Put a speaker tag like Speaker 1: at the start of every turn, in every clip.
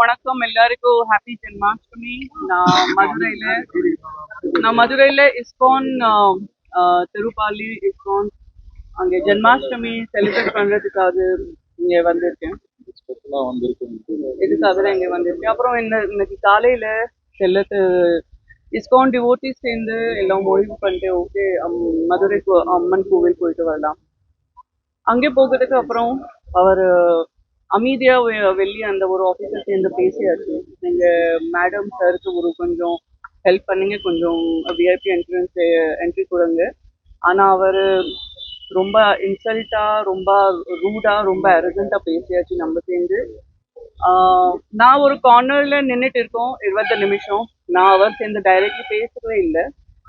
Speaker 1: வணக்கம் எல்லாருக்கும் ஹாப்பி ஜென்மாஷ்டமி. நான் மதுரையில நான் மதுரையில இஸ்கான் திருப்பாலி இஸ்கான் அங்கே ஜென்மாஷ்டமி செலிப்ரேட் பண்றதுக்காக இங்க வந்திருக்கேன். இதுக்காக தான் இங்க வந்திருக்கேன்? அப்புறம் இந்த இன்னைக்கு காலையில செல்லத்து இஸ்கான் டிவோட்டிஸ் சேர்ந்து எல்லாம் ஓய்வு பண்ணிட்டு ஓகே மதுரை அம்மன் கோவில் போயிட்டு வரலாம். அங்கே போகிறதுக்கு அப்புறம் அவர் அமைதியா வெ- வெளியே அந்த ஒரு ஆஃபீஸர் சேர்ந்து பேசியாச்சு. நீங்க மேடம் சாருக்கு ஒரு கொஞ்சம் ஹெல்ப் பண்ணீங்க கொஞ்சம் விஐபி என்ட்ரன்ஸ் என்ட்ரி கொடுங்க. ஆனா அவர் ரொம்ப இன்சல்ட்டா ரொம்ப ரூடா ரொம்ப அரகண்டா பேசியாச்சு நம்ம சேர்ந்து. நான் ஒரு கார்னர்ல நின்னுட்டு இருக்கோம் இருபது நிமிஷம். நான் அவர் சேர்ந்து டைரக்ட்லி பேசவே இல்லை.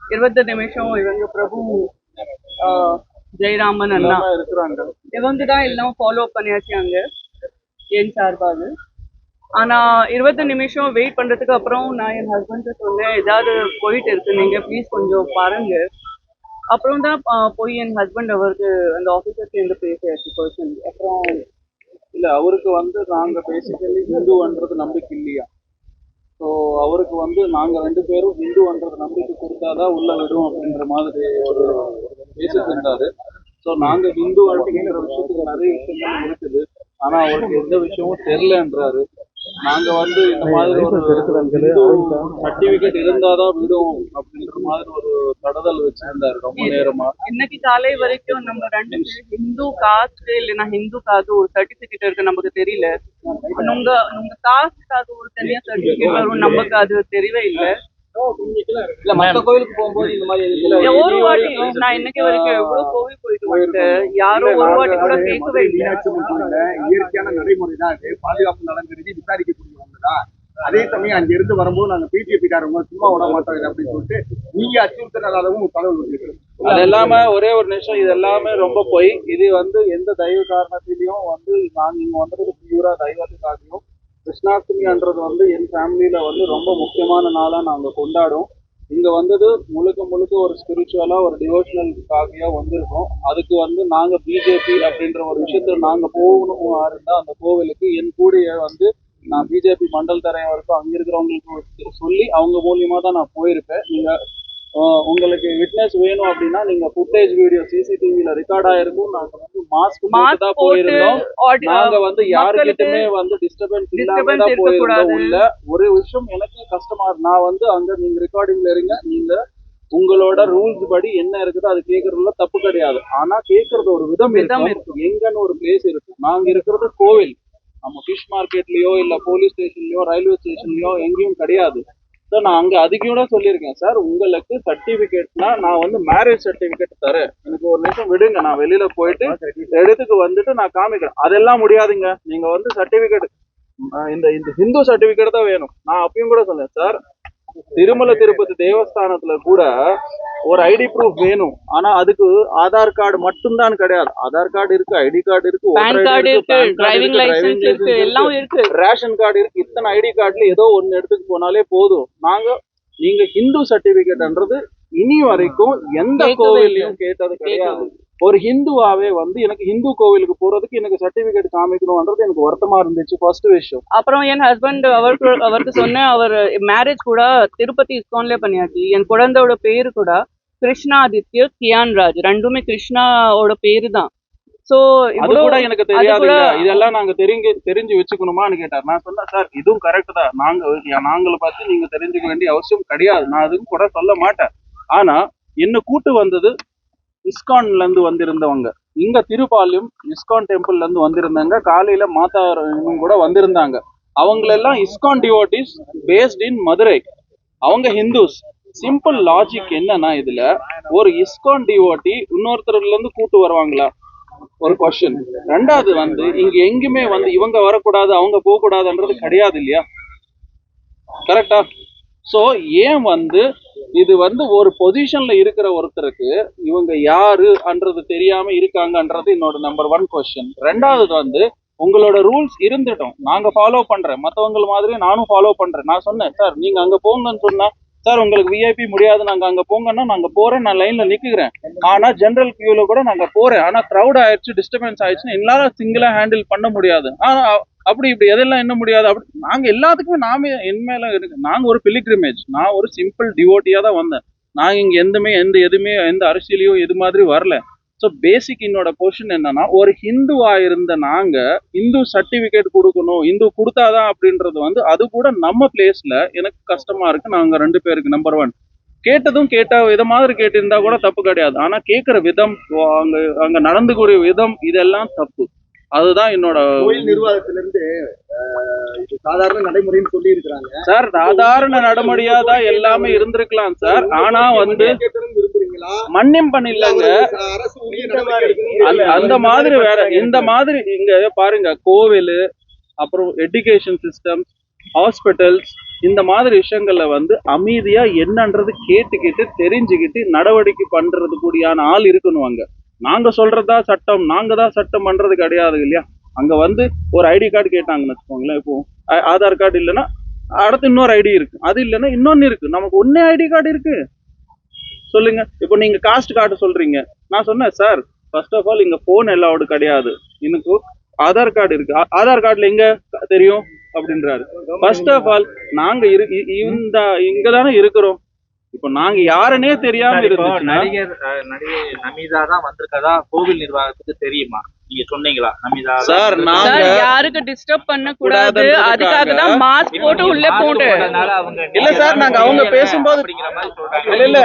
Speaker 1: இருபது நிமிஷம் இவங்க பிரபு ஜெயராமன் அண்ணா. இவங்க தான் எல்லாம் ஃபாலோ பண்ணியாச்சு அங்க. என் சார்பாக. ஆனா இருபது நிமிஷம் வெயிட் பண்றதுக்கு அப்புறம் நான் என் ஹஸ்பண்ட் சொன்னேன் ஏதாவது போயிட்டு இருக்கு நீங்க ப்ளீஸ் கொஞ்சம் பாருங்க. அப்புறம் தான் போய் என் ஹஸ்பண்ட் அவருக்கு அந்த ஆஃபீஸர் சேர்ந்து பேசியாச்சு பர்சன் அப்புறம்
Speaker 2: இல்ல அவருக்கு வந்து நாங்க பேசிக்கலி ஹிந்துன்றது நம்பிக்கை இல்லையா? ஸோ அவருக்கு வந்து நாங்க ரெண்டு பேரும் ஹிந்துன்றது நம்பிக்கை கொடுத்தாதான் உள்ள விடும் அப்படின்ற மாதிரி ஒரு பேசிட்டு இருந்தாரு ஸோ நாங்க ஹிந்து அப்படிங்கிற விஷயத்துக்கு நிறைய விஷயங்கள் இருக்குது. ஆனா அவருக்கு எந்த விஷயமும் தெரியலன்றாரு. நாங்க வந்து இந்த மாதிரி ஒரு சர்டிபிகேட் இருந்தாதான் விடும் அப்படின்ற மாதிரி ஒரு தடதல் வச்சிருந்தாரு ரொம்ப நேரமா.
Speaker 1: இன்னைக்கு காலை வரைக்கும் நம்ம ரெண்டு ஹிந்து காஸ்ட் இல்லைன்னா ஹிந்துக்காக ஒரு சர்டிபிகேட் இருக்கு நமக்கு தெரியல. உங்க உங்க காஸ்ட்காக ஒரு தனியா சர்டிபிகேட் வரும் நமக்கு அது தெரியவே இல்லை.
Speaker 3: இல்ல மத்த கோயிலுக்கு போகும்போது இந்த மாதிரி
Speaker 1: ஒரு வாட்டி நான் இன்னைக்கு வரைக்கும் எவ்வளவு கோவில் போயிட்டு யாரும் ஒரு வாட்டி கூட கேட்கவே இல்லை
Speaker 4: மீனாட்சி அம்மன் கோயில்ல இயற்கையான நடைமுறை தான் அது பாதுகாப்பு நலன் கருதி விசாரிக்கக்கூடியவங்க தான் அதே சமயம் அங்க இருந்து வரும்போது நாங்க பிஜேபி காரவங்க சும்மா விட மாட்டாங்க அப்படின்னு சொல்லிட்டு நீங்க தகவல் வந்துருக்கு
Speaker 2: அது எல்லாமே ஒரே ஒரு நிமிஷம் இது எல்லாமே ரொம்ப பொய். இது வந்து எந்த தெய்வ காரணத்திலையும் வந்து நாங்க இங்க வந்தது பியூரா தெய்வத்துக்காகவும் கிருஷ்ணாஷ்டமின்றது வந்து என் ஃபேமிலியில் வந்து ரொம்ப முக்கியமான நாளாக நாங்கள் கொண்டாடும் இங்கே வந்தது முழுக்க முழுக்க ஒரு ஸ்பிரிச்சுவலாக ஒரு டிவோஷனலுக்காக வந்திருக்கோம். அதுக்கு வந்து நாங்கள் பிஜேபி அப்படின்ற ஒரு விஷயத்தில் நாங்கள் போகணும் இருந்தால் அந்த கோவிலுக்கு என் கூடிய வந்து நான் பிஜேபி மண்டல் தலைவருக்கும் அங்கே இருக்கிறவங்களுக்கு சொல்லி அவங்க மூலியமாக தான் நான் போயிருப்பேன். நீங்கள் உங்களுக்கு விட்னஸ் வேணும் அப்படின்னா நீங்க ஃபுட்டேஜ் வீடியோ சிசிடிவில ரெக்கார்ட் ஆயிருக்கும். நாங்க வந்து மாஸ்க் போட்டு
Speaker 1: மாஸ்க்
Speaker 2: தான் போயிருந்தோம். நாங்க வந்து யாருக்கிட்டுமே வந்து டிஸ்டர்பன்ஸ் இல்லாம தான் போயிருந்தோம். உள்ள. ஒரு விஷயம் எனக்கு கஷ்டமா. நான் வந்து அங்க நீங்க ரெக்கார்டிங்ல இருங்க. நீங்க உங்களோட ரூல்ஸ் படி என்ன இருக்குதோ அது கேக்குறதுல தப்பு கிடையாது. ஆனா கேக்குறது ஒரு விதம் இருக்கும். எங்கன்னு ஒரு பிளேஸ் இருக்கு நாங்க இருக்கிறது கோவில். நம்ம ஃபிஷ் மார்க்கெட்லயோ இல்ல போலீஸ் ஸ்டேஷன்லயோ ரயில்வே ஸ்டேஷன்லயோ எங்கேயும் கிடையாது. ஸோ நான் அங்க அதுக்கு கூட சொல்லியிருக்கேன். சார் உங்களுக்கு சர்டிபிகேட்னா நான் வந்து மேரேஜ் சர்டிபிகேட் தரேன். எனக்கு ஒரு நிமிஷம் விடுங்க. நான் வெளியில போயிட்டு இடத்துக்கு வந்துட்டு நான் காமிக்கிறேன். அதெல்லாம் முடியாதுங்க. நீங்க வந்து சர்டிபிகேட் இந்த இந்த ஹிந்து சர்டிபிகேட் தான் வேணும். நான் அப்பயும் கூட சொன்னேன். சார் திருமல திருப்பதி தேவஸ்தானத்துல கூட ஒரு ஐடி ப்ரூஃப் வேணும். ஆனா அதுக்கு ஆதார் கார்டு மட்டும்தான் கிடையாது. ஆதார் கார்டு இருக்கு ஐடி கார்டு இருக்கு
Speaker 1: பேன் கார்டு இருக்கு டிரைவிங் லைசென்ஸ் இருக்கு எல்லாம் இருக்கு.
Speaker 2: ரேஷன் கார்டு இருக்கு இத்தனை ஐடி கார்டுல ஏதோ ஒன்னு எடுத்துட்டு போனாலே போதும். நாங்க நீங்க ஹிந்து சர்டிபிகேட்ன்றது இனி வரைக்கும் எந்த கோவில்லையும் கேட்டது கிடையாது. ஒரு ஹிந்துவாவே வந்து எனக்கு ஹிந்து கோவிலுக்கு போறதுக்கு எனக்கு சர்டிபிகேட் காமிக்கணும்ன்றது எனக்கு வருத்தமா இருந்துச்சு ஃபர்ஸ்ட் விஷயம்
Speaker 1: அப்புறம் என் ஹஸ்பண்ட் அவருக்கு அவருக்கு சொன்னேன் அவர் மேரேஜ் கூட திருப்பதி இஸ்கான்லயே பண்ணியாச்சு. என் குழந்தையோட பேரு கூட கிருஷ்ணாதித்ய கியான் ராஜ். ரெண்டுமே கிருஷ்ணாவோட பேரு தான் சோ
Speaker 2: அது கூட எனக்கு தெரியாது இதெல்லாம் நாங்க தெரிஞ்சு தெரிஞ்சு வச்சுக்கணுமான்னு கேட்டார். நான் சொன்னேன் சார் இதுவும் கரெக்ட் தான். நாங்க நாங்களை பார்த்து நீங்க தெரிஞ்சுக்க வேண்டிய அவசியம் கிடையாது. நான் அதுக்கு கூட சொல்ல மாட்டேன். ஆனா என்ன கூட்டு வந்தது இஸ்கான்ல இருந்து வந்திருந்தவங்க. இங்க திருப்பாலையும் இஸ்கான் டெம்பிள்ல இருந்து வந்திருந்தாங்க. காலையில மாதா கூட வந்திருந்தாங்க. அவங்களெல்லாம் ISKCON devotees based in Madurai. அவங்க ஹிந்துஸ். சிம்பிள் லாஜிக் என்னன்னா இதுல ஒரு இஸ்கான் டிவோட்டி இன்னொருத்தர்ல இருந்து கூட்டு வருவாங்களா? ஒரு கொஸ்டின் ரெண்டாவது வந்து இங்க எங்குமே வந்து இவங்க வரக்கூடாது அவங்க போக கூடாதுன்றது கிடையாது இல்லையா? கரெக்டா ஸோ ஏன் வந்து இது வந்து ஒரு பொசிஷன்ல இருக்கிற ஒருத்தருக்கு இவங்க யாருன்றது தெரியாம இருக்காங்கன்றது என்னோட நம்பர் ஒன் கொஸ்டின் ரெண்டாவது வந்து உங்களோட ரூல்ஸ் இருந்துட்டோம். நாங்க ஃபாலோ பண்றேன். மற்றவங்க மாதிரி நானும் ஃபாலோ பண்றேன். நான் சொன்னேன் சார் நீங்க அங்க போங்கன்னு சொன்னா சார் உங்களுக்கு விஐபி முடியாது. நாங்க அங்க போங்கன்னா நாங்க போறேன். நான் லைன்ல நிக்கிறேன் ஆனா ஜென்ரல் கியூல கூட நாங்க போறேன். ஆனா க்ரௌட் ஆயிடுச்சு டிஸ்டர்பன்ஸ் ஆயிடுச்சுன்னு என்னால சிங்கிளா ஹேண்டில் பண்ண முடியாது. ஆனா அப்படி இப்படி எதெல்லாம் என்ன முடியாது. அப்படி நாங்கள் எல்லாத்துக்குமே நாமே என் மேலே இருக்கு. நாங்கள் ஒரு பிலிக்ரிமேஜ் நான் ஒரு சிம்பிள் டிவோட்டியாக தான் வந்தேன். நாங்கள் இங்கே எந்தமே எந்த எதுவுமே எந்த அரசியலையும் இது மாதிரி வரல. ஸோ பேசிக் என்னோட பொசிஷன் என்னன்னா ஒரு ஹிந்துவா இருந்த நாங்க இந்து சர்டிபிகேட் கொடுக்கணும். இந்து கொடுத்தாதான் அப்படின்றது வந்து அது கூட நம்ம பிளேஸ்ல எனக்கு கஷ்டமா இருக்கு. நாங்க ரெண்டு பேருக்கு நம்பர் ஒன் கேட்டதும் கேட்ட இதை மாதிரி கேட்டிருந்தா கூட தப்பு கிடையாது. ஆனா கேட்கிற விதம் அங்க அங்க நடந்துக்கூடிய விதம் இதெல்லாம் தப்பு. அதுதான் என்னோட
Speaker 4: கோயில் நிர்வாகத்துல இருந்து அஹ், இது சாதாரண நடைமுறைன்னு சொல்லி இருக்கிறாங்க
Speaker 2: சார் சாதாரண நடைமுறையா தான் எல்லாமே இருந்திருக்கலாம் சார். ஆனா வந்து
Speaker 4: எடுக்கணும்னு
Speaker 2: அந்த அந்த மாதிரி வேற இந்த மாதிரி இங்க பாருங்க கோவில் அப்புறம் எஜுகேஷன் சிஸ்டம் ஹாஸ்பிட்டல்ஸ் இந்த மாதிரி விஷயங்கள்ல வந்து அமைதியா என்னன்றது கேட்டுக்கிட்டு தெரிஞ்சுக்கிட்டு நடவடிக்கை பண்றது கூடியான ஆள் இருக்கணும் அங்க. நாங்க சொல்றதா சட்டம் நாங்க தான் சட்டம் பண்றது கிடையாது இல்லையா? அங்க வந்து ஒரு ஐடி கார்டு கேட்டாங்கன்னு வச்சுக்கோங்களேன் இப்போ ஆதார் கார்டு இல்லைன்னா அடுத்து இன்னொரு ஐடி இருக்கு. அது இல்லைன்னா இன்னொன்னு இருக்கு. நமக்கு ஒன்னே ஐடி கார்டு இருக்கு. சொல்லுங்க. இப்போ நீங்க காஸ்ட் கார்டு சொல்றீங்க. நான் சொன்னேன் சார் ஃபர்ஸ்ட் ஆஃப் ஆல் இங்க போன் அலௌடு கிடையாது. எனக்கு ஆதார் கார்டு இருக்கு. ஆ- ஆதார் கார்டுல எங்க தெரியும்? அப்படின்றாரு. ஃபர்ஸ்ட் ஆஃப் ஆல் நாங்க இரு இந்த இங்க தானே இருக்கிறோம். இப்போ நாங்க யாருன்னே தெரியாம இருந்துச்சுன்னா
Speaker 5: நடிகர் நடிகை நமிதா தான் வந்திருக்கதா? கோவில் நிர்வாகத்துக்கு தெரியுமா? நீங்க சொன்னீங்களா? நமிதா
Speaker 2: சார். நாங்க-
Speaker 1: யாருக்கு டிஸ்டர்ப் பண்ண கூடாது அதுக்காக தான் மாஸ்க் போட்டு உள்ள போட்டு
Speaker 2: இல்ல சார், நாங்க அவங்க பேசும்போது-
Speaker 5: அப்படிங்கிற மாதிரி சொல்றாங்க.
Speaker 2: இல்ல, இல்ல.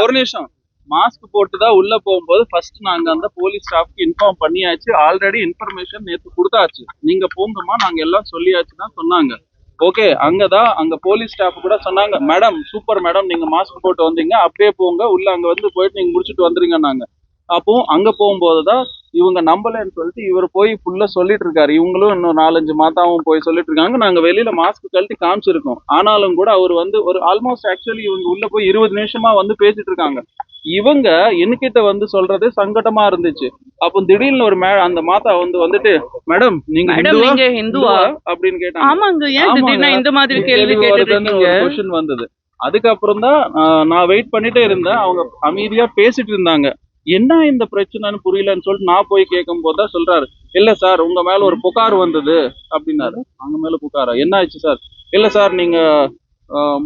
Speaker 2: ஒரு நிமிஷம். மாஸ்க் போட்டு தான் உள்ள போகும்போது ஃபர்ஸ்ட் நாங்க அந்த போலீஸ் ஸ்டாஃப்க்கு இன்ஃபார்ம் பண்ணியாச்சு. ஆல்ரெடி இன்ஃபர்மேஷன் நேத்து கொடுத்தாச்சு. நீங்க போங்கம்மா நாங்க எல்லாம் சொல்லியாச்சு தான் சொன்னாங்க. ஓகே அங்கதான் அங்க போலீஸ் ஸ்டாஃப் கூட சொன்னாங்க மேடம் சூப்பர் மேடம் நீங்க மாஸ்க் போட்டு வந்தீங்க அப்படியே போங்க உள்ள அங்க வந்து போயிட்டு நீங்க முடிச்சுட்டு வந்துருங்க நாங்க அப்போ அங்க போகும்போது தான் இவங்க நம்பலன்னு சொல்லிட்டு இவர் போய் ஃபுல்லா சொல்லிட்டு இருக்காரு இவங்களும் இன்னும் நாலஞ்சு மாதாவும் போய் சொல்லிட்டு இருக்காங்க நாங்க வெளியில மாஸ்க் கழட்டி காமிச்சிருக்கோம். ஆனாலும் கூட அவர் வந்து ஒரு ஆல்மோஸ்ட் ஆக்சுவலி இவங்க உள்ள போய் இருபது நிமிஷமா வந்து பேசிட்டு இருக்காங்க இவங்க என்கிட்ட வந்து சொல்றது சங்கடமா இருந்துச்சு. அப்போ திடீர்னு ஒரு மே அந்த மாதா வந்து வந்துட்டு மேடம் நீங்க ஹிந்துவா?
Speaker 1: நீங்க ஹிந்துவா?
Speaker 2: அப்படின்னு கேட்டாங்க.
Speaker 1: ஆமாங்க. ஏன் திடீர்னு இந்த மாதிரி கேள்வி
Speaker 2: கொஸ்டின் வந்தது. அதுக்கப்புறம் தான் நான் வெயிட் பண்ணிட்டே இருந்தேன். அவங்க அமைதியா பேசிட்டு இருந்தாங்க. என்ன இந்த பிரச்சனைன்னு புரியலன்னு சொல்லிட்டு நான் போய் கேட்கும் போது தான் சொல்றாரு. இல்ல சார் உங்க மேல ஒரு புகார் வந்தது. அப்படின்னாரு. அவங்க மேல புகாரா? என்ன ஆச்சு சார்? இல்ல சார் நீங்க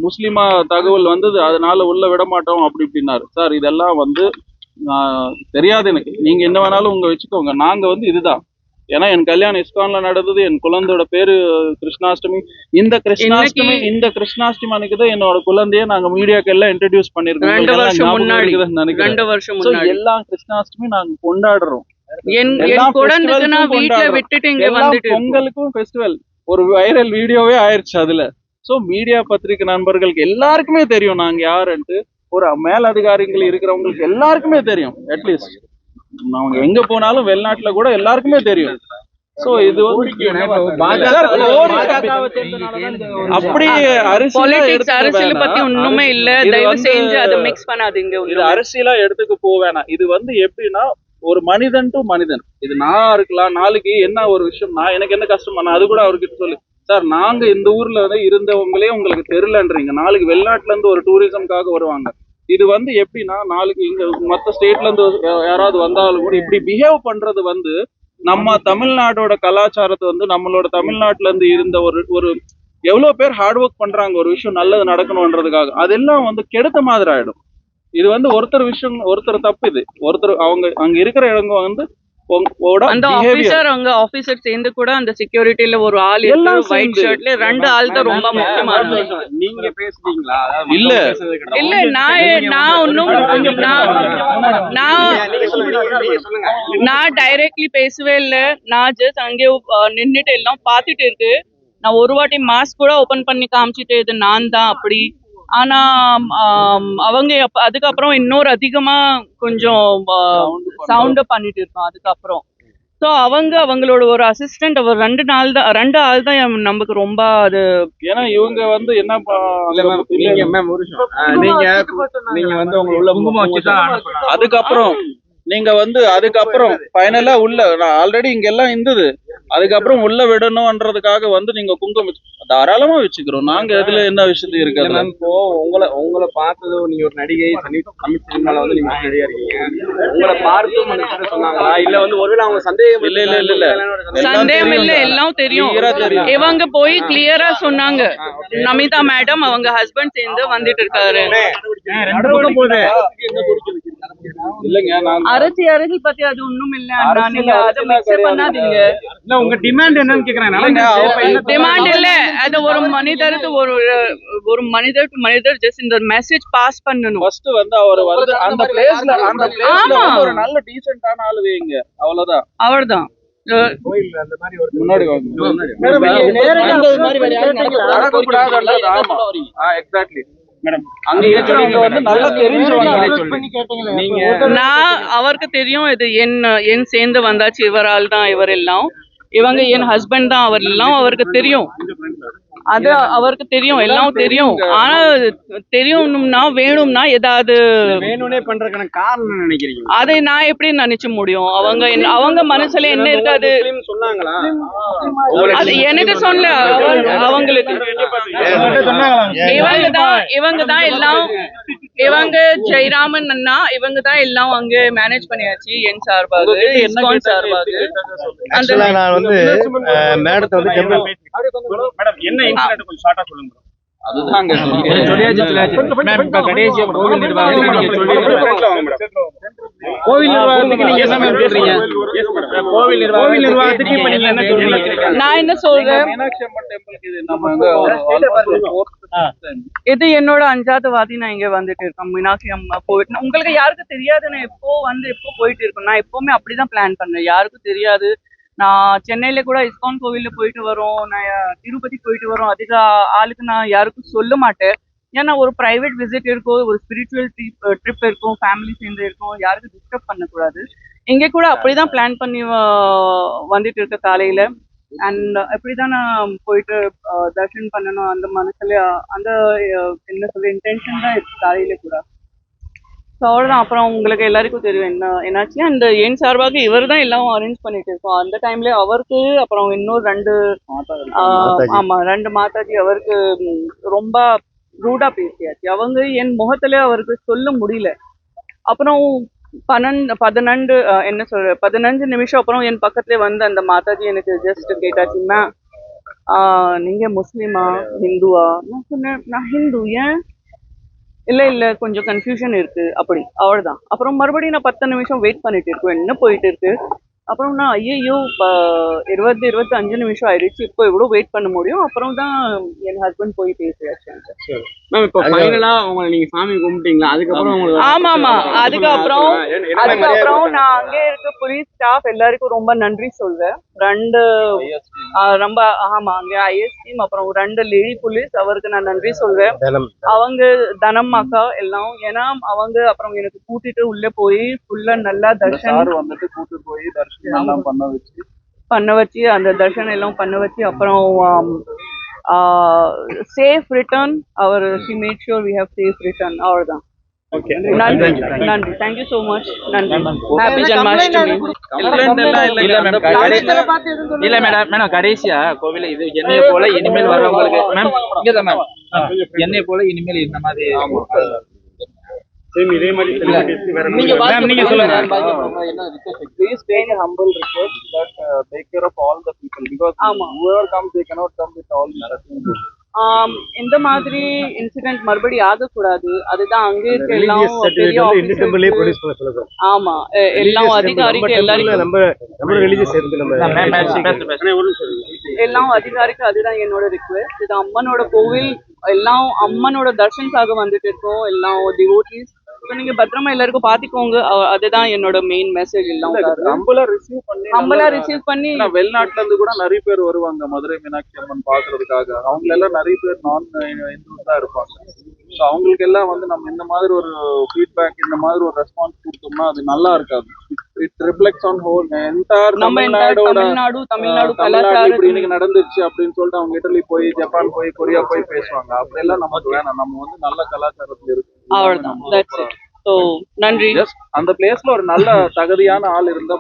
Speaker 2: முஸ்லிமா தகவல் வந்தது அதனால உள்ள விட மாட்டோம் அப்படி இப்படின்னாரு. சார் இதெல்லாம் வந்து தெரியாது எனக்கு. நீங்க என்ன வேணாலும் உங்க வச்சுக்கோங்க. நாங்க வந்து இதுதான். ஏன்னா என் கல்யாணம் இஸ்கான்ல நடந்தது என் குழந்தையோட பேரு கிருஷ்ணாஷ்டமி. இந்த கிருஷ்ணாஷ்டமி இந்த கிருஷ்ணாஷ்டமி அன்னைக்கு தான் என்னோட குழந்தைய நாங்க மீடியாக்கு எல்லாம் இன்ட்ரடியூஸ் பண்ணிருக்கோம்
Speaker 1: ரெண்டு
Speaker 2: எல்லாம்
Speaker 1: வருஷம்
Speaker 2: ஞாபகம்
Speaker 1: முன்னாடி.
Speaker 2: இருக்குதுன்னு நினைக்கிறேன்.
Speaker 1: ரெண்டு வருஷம்
Speaker 2: So,
Speaker 1: முன்னாடி.
Speaker 2: எல்லா கிருஷ்ணாஷ்டமி நாங்க கொண்டாடுறோம். எல்லாம். பொங்கலுக்கும் ஃபெஸ்டிவல் ஒரு வைரல் வீடியோவே ஆயிருச்சு அதுல. சோ மீடியா பத்திரிகை நண்பர்களுக்கு எல்லாருக்குமே தெரியும். நாங்க யாருன்ட்டு. ஒரு மேலதிகாரிகள் இருக்கிறவங்களுக்கு எல்லாருக்குமே தெரியும். அட்லீஸ்ட் அவங்க எங்க போனாலும் வெளிநாட்டுல கூட எல்லாருக்குமே தெரியும். சோ இது அப்படி அரசியலா.
Speaker 1: பத்தி ஒண்ணுமே இல்ல. தயவு செஞ்சு அதை மிக்ஸ் பண்ணாதீங்க
Speaker 2: இது. அரசியலா எடுத்துக்க போவேணாம் இது வந்து எப்படின்னா ஒரு மனிதன் டு மனிதன். இது நான் இருக்கலாம் நாளைக்கு என்ன ஒரு விஷயம் நான் எனக்கு என்ன கஷ்டம் நான் அது கூட அவர்கிட்ட சொல்லு. சார் நாங்க இந்த ஊர்ல வந்து இருந்தவங்களே உங்களுக்கு தெரியலன்றீங்க. நாளைக்கு வெளிநாட்டுல இருந்து ஒரு டூரிசம்காக வருவாங்க. இது வந்து எப்படின்னா நாளைக்கு இங்க மத்த ஸ்டேட்ல இருந்து யாராவது வந்தாலும் கூட இப்படி பிஹேவ் பண்றது வந்து நம்ம தமிழ்நாடோட கலாச்சாரத்தை வந்து நம்மளோட தமிழ்நாட்டுல இருந்து இருந்த ஒரு ஒரு எவ்வளவு பேர் ஹார்ட் ஒர்க் பண்றாங்க ஒரு விஷயம் நல்லது நடக்கணும்ன்றதுக்காக அதெல்லாம் வந்து கெடுத்த மாதிரி ஆயிடும். இது வந்து ஒருத்தர் விஷயம் ஒருத்தர் தப்பு இது. ஒருத்தர் அவங்க அங்க இருக்கிற இடங்க வந்து
Speaker 1: அந்த. ஆபீசர் அங்க ஆபீசர் சேர்ந்து கூட அந்த செக்யூரிட்டில ஒரு ஆள் இருக்கு ஒயிட். ஷர்ட்ல ரெண்டு ஆள் தான் ரொம்ப முக்கியமா இருக்கு
Speaker 3: நீங்க பேசுறீங்களா?
Speaker 2: இல்ல.
Speaker 1: இல்ல நான் நான் ஒன்னும் நான் நான் டைரக்ட்லி பேசவே இல்ல. நான் ஜஸ்ட் அங்கே நின்னுட்டு எல்லாம் பார்த்துட்டு இருக்கு. நான் ஒரு வாட்டி மாஸ்க் கூட ஓபன் பண்ணி காமிச்சிட்டு இது நான் தான் அப்படி. ஆனா ஆம், அவங்க அதுக்கப்புறம் இன்னொரு அதிகமா கொஞ்சம் சவுண்ட் பண்ணிட்டு இருக்கோம் அதுக்கப்புறம். ஸோ அவங்க அவங்களோட ஒரு அசிஸ்டன்ட் அவர் ரெண்டு நாள் தான் ரெண்டு ஆள் தான் நமக்கு ரொம்ப அது
Speaker 2: ஏன்னா இவங்க வந்து என்ன
Speaker 3: நீங்க மேம் ஒரு நீங்க நீங்க வந்து உங்க உள்ள
Speaker 5: குங்குமம் வச்சுதான் அனுப்புனாங்க.
Speaker 2: அதுக்கப்புறம் நீங்க வந்து அதுக்கப்புறம் ஃபைனலா உள்ள நான் ஆல்ரெடி இங்க எல்லாம் இருந்தது அதுக்கப்புறம் உள்ள விடணும்ன்றதுக்காக வந்து நீங்க குங்குமம் தாராளமா வச்சுக்கிறோம் நாங்க இதுல என்ன விஷயத்து இருக்கு
Speaker 3: இப்போ உங்களை உங்களை பார்த்தது நீங்க ஒரு நடிகை தனி தமிழ் சினிமால வந்து நீங்க நடிகையா இருக்கீங்க உங்களை பார்த்து மனுஷன் சொன்னாங்களா இல்ல வந்து ஒருவேளை அவங்க சந்தேகம்
Speaker 2: இல்ல, இல்ல, இல்ல, இல்ல.
Speaker 1: சந்தேகம் இல்ல. எல்லாம் தெரியும். இவங்க போய் கிளியரா சொன்னாங்க நமிதா மேடம் அவங்க ஹஸ்பண்ட் சேர்ந்து வந்துட்டு இருக்காரு
Speaker 2: இல்லைங்க நாங்க
Speaker 1: அரசி அரசியல் பத்தி அது ஒண்ணும் இல்ல அண்ணா. நீங்க அதை மிக்ஸ். பண்ணாதீங்க.
Speaker 3: இல்ல. உங்க டிமாண்ட் என்னன்னு கேக்குறேன்.
Speaker 1: டிமாண்ட் இல்ல அது ஒரு மனிதருக்கு ஒரு ஒரு மனிதர் டு மனிதர் ஜஸ்ட் இந்த மெசேஜ் பாஸ் பண்ணணும்.
Speaker 2: ஃபர்ஸ்ட் வந்து அவர் வந்து அந்த பிளேஸ்ல அந்த பிளேஸ்ல ஒரு நல்ல டீசென்ட்டான ஆளு வைங்க. அவ்வளவுதான்.
Speaker 1: அவர்தான்.
Speaker 2: முன்னாடி
Speaker 1: நான் அவருக்கு தெரியும் இது என் என் சேர்ந்து வந்தாச்சு இவரால் தான் இவர் எல்லாம் இவங்க என் ஹஸ்பண்ட் தான் அவர் எல்லாம் அவருக்கு தெரியும். அது அவருக்கு தெரியும் எல்லாம் தெரியும். ஆனா தெரியணும்னா வேணும்னா ஏதாவது
Speaker 3: வேணும்னே பண்றதுக்கான காரணம் என்ன நினைக்கிறீங்க?
Speaker 1: அதை நான் எப்படி நினைச்சு முடியும்? அவங்க அவங்க மனசுல என்ன இருக்காது
Speaker 3: சொன்னாங்களா?
Speaker 1: அது எனக்கு அவங்க- அவங்களுக்கு. இவங்க தான் இவங்க தான் எல்லாம் இவங்க ஜெயராமன் அண்ணா இவங்க தான் எல்லாம் அங்க மேனேஜ் பண்ணியாச்சு என் சார்பாக? சார்பாக.
Speaker 6: நான் வந்து மேடத்தை வந்து
Speaker 3: மேடம் என்ன இன்சிடென்ட் கொஞ்சம் ஷார்ட்டா சொல்லுங்க
Speaker 2: அதுதாங்க
Speaker 3: மேம் இப்ப கடைசியா கோவில் நிர்வாகத்துக்கு நீங்க சொல்லிருக்கீங்க கோவில் நிர்வாகத்துக்கு நீங்க என்ன மேம் சொல்றீங்க? கோவில் கோவில் நிர்வாகத்துக்கு இப்ப நீங்க என்ன சொல்றீங்க?
Speaker 1: நான் என்ன சொல்றேன்?
Speaker 2: மீனாட்சி அம்மன் டெம்பிளுக்கு இது
Speaker 1: என்னோட அஞ்சாவது வாதி நான் இங்க வந்துட்டு இருக்கேன். மீனாட்சி அம்மா போயிட்டு உங்களுக்கு யாருக்கு தெரியாது. நான் எப்போ வந்து எப்போ போயிட்டு இருக்கேன். நான் எப்பவுமே அப்படிதான் பிளான் பண்ணேன் யாருக்கும் தெரியாது. நான் சென்னையில கூட இஸ்கான் கோவில்ல போயிட்டு வரோம். நான் திருப்பதி போயிட்டு வரோம். அதிக ஆளுக்கு நான் யாருக்கும் சொல்ல மாட்டேன். ஏன்னா ஒரு பிரைவேட் விசிட் இருக்கும் ஒரு ஸ்பிரிச்சுவல் ட்ரிப் ட்ரிப் இருக்கும் ஃபேமிலி சேர்ந்து இருக்கும். யாருக்கும் டிஸ்டர்ப் பண்ணக்கூடாது. இங்க கூட அப்படிதான் பிளான் பண்ணி வந்துட்டு இருக்க காலையில. அண்ட் அப்படிதான் நான் போயிட்டு தர்ஷன் பண்ணணும். அந்த மனசுல அந்த என்ன சொல்ற இன்டென்ஷன் தான் இருக்கு காலையில கூட. ஸோ அவ்வளோதான் அப்புறம் உங்களுக்கு எல்லாருக்கும் தெரியும் என்ன என்னாச்சு அந்த என் சார்பாக இவர் தான் எல்லாம் அரேஞ்ச் பண்ணிட்டு இருக்கோம். அந்த டைம்ல அவருக்கு அப்புறம் இன்னொரு ரெண்டு. ஆமா ரெண்டு மாதாஜி அவருக்கு ரொம்ப ரூடா பேசியாச்சு. அவங்க என் முகத்துல அவருக்கு சொல்ல முடியல. அப்புறம் பன்னெண்டு பதினெண்டு என்ன சொல்ற பதினஞ்சு நிமிஷம் அப்புறம் என் பக்கத்துல வந்து அந்த மாதாஜி எனக்கு ஜஸ்ட் கேட்டாச்சுன்னா நீங்க முஸ்லிமா ஹிந்துவா? நான் சொன்னேன் நான் ஹிந்து ஏன்? இல்ல இல்ல கொஞ்சம் கன்ஃபியூஷன் இருக்கு அப்படி. அவ்வளவுதான். அப்புறம் மறுபடியும் நான் பத்து நிமிஷம் வெயிட் பண்ணிட்டு இருக்கேன். என்ன போயிட்டு இருக்கு? அப்புறம் நான் ஐயோ இருபது இருபத்தி அஞ்சு நிமிஷம் ஆயிடுச்சு. இப்போ எவ்வளவு வெயிட் பண்ண முடியும்? அப்புறம் தான் என் ஹஸ்பண்ட் போய் பேசியாச்சு
Speaker 3: மேம் இப்போ ஃபைனலா உங்களை நீங்க சாமி கும்பிட்டீங்களா? அதுக்கப்புறம் உங்களுக்கு
Speaker 1: ஆமா ஆமா. அதுக்கப்புறம் அதுக்கப்புறம் நான் அங்கே இருக்க போலீஸ் ஸ்டாஃப் எல்லாருக்கும் ரொம்ப நன்றி சொல்வேன் ரெண்டு ஆ, ரொம்ப ஆமா அங்க ஐஎஸ் டீம் அப்புறம் ரெண்டு லேடி போலீஸ் அவருக்கு நான் நன்றி சொல்வேன் அவங்க தனம் அக்கா எல்லாம் ஏன்னா அவங்க அப்புறம் எனக்கு கூட்டிட்டு உள்ள போய் ஃபுல்லா நல்லா தர்ஷன்
Speaker 2: சார் வந்துட்டு கூட்டு போய் தரிசனம் எல்லாம் பண்ண வச்சு.
Speaker 1: பண்ண வச்சு அந்த தர்ஷன் எல்லாம் பண்ண வச்சு அப்புறம் safe return our she made sure we have safe return அவ்வளவுதான். நன்றி. நன்றி. தேங்க்யூ ஸோ மச் நன்றி. ஹாப்பி ஜன்மாஷ்டமி.
Speaker 5: இல்ல மேடம் மேடம் கடைசியா கோவில இது என்னைய போல இனிமேல் வர்றவங்களுக்கு மேம் இங்க தான் மேம் என்னைய போல இனிமேல் இந்த மாதிரி
Speaker 3: சேம் இதே மாதிரி celebrities வேற
Speaker 5: நீங்க
Speaker 3: மேம் நீங்க சொல்லுங்க.
Speaker 2: Please take a humble request that uh, take care of all the people because
Speaker 1: ஆமா.
Speaker 2: whoever comes they cannot come with all.
Speaker 1: ஆம், இந்த மாதிரி இன்சிடென்ட் மறுபடி ஆகக்கூடாது. அதுதான் அங்க இருக்க எல்லாம் பெரிய ஆமா எல்லாம் அதிகாரிக்கு எல்லாருக்கும்
Speaker 6: நம்ம நம்ம ரிலீஜியஸ் இருக்கு நம்ம
Speaker 1: எல்லாம் அதிகாரிக்கு அதுதான் என்னோட ரிக்வெஸ்ட் இது அம்மனோட கோவில் எல்லாம் அம்மனோட தர்ஷனுக்காக வந்துட்டு இருக்கோம். எல்லாம் டிவோட்டிஸ் நீங்க பத்திரமா எல்லாருக்கும் பாத்துக்கோங்க. அதுதான் என்னோட மெயின் மெசேஜ் எல்லாம்.
Speaker 2: நம்மள ரிசீவ் பண்ணி
Speaker 1: நம்மளா ரிசீவ் பண்ணி
Speaker 2: வெளிநாட்டுல இருந்து கூட நிறைய பேர் வருவாங்க. மதுரை மீனாட்சி அம்மன் பாக்குறதுக்காக. அவங்க எல்லாம் நிறைய பேர் நான் இந்துஸ் தான் இருப்பாங்க. ஸோ அவங்களுக்கு எல்லாம் வந்து நம்ம இந்த மாதிரி ஒரு ஃபீட்பேக் இந்த மாதிரி ஒரு ரெஸ்பான்ஸ் கொடுத்தோம்னா அது நல்லா இருக்காது. It reflects on whole entire தமிழ்நாடோட
Speaker 1: Tamil Nadu Tamil Nadu
Speaker 2: இப்படி இன்னைக்கு நடந்துருச்சு அப்படின்னு சொல்லிட்டு அவங்க இட்டலி போய் ஜப்பான் போய் கொரியா போய் பேசுவாங்க. அப்படியெல்லாம் நமக்கு வேணாம். நம்ம வந்து நல்ல கலாச்சாரத்துல இருக்கு
Speaker 1: அவ்வளவுதான். தட்ஸ் இட் ஸோ நன்றி.
Speaker 2: அந்த பிளேஸ்ல ஒரு நல்ல தகுதியான ஆள் இருந்தா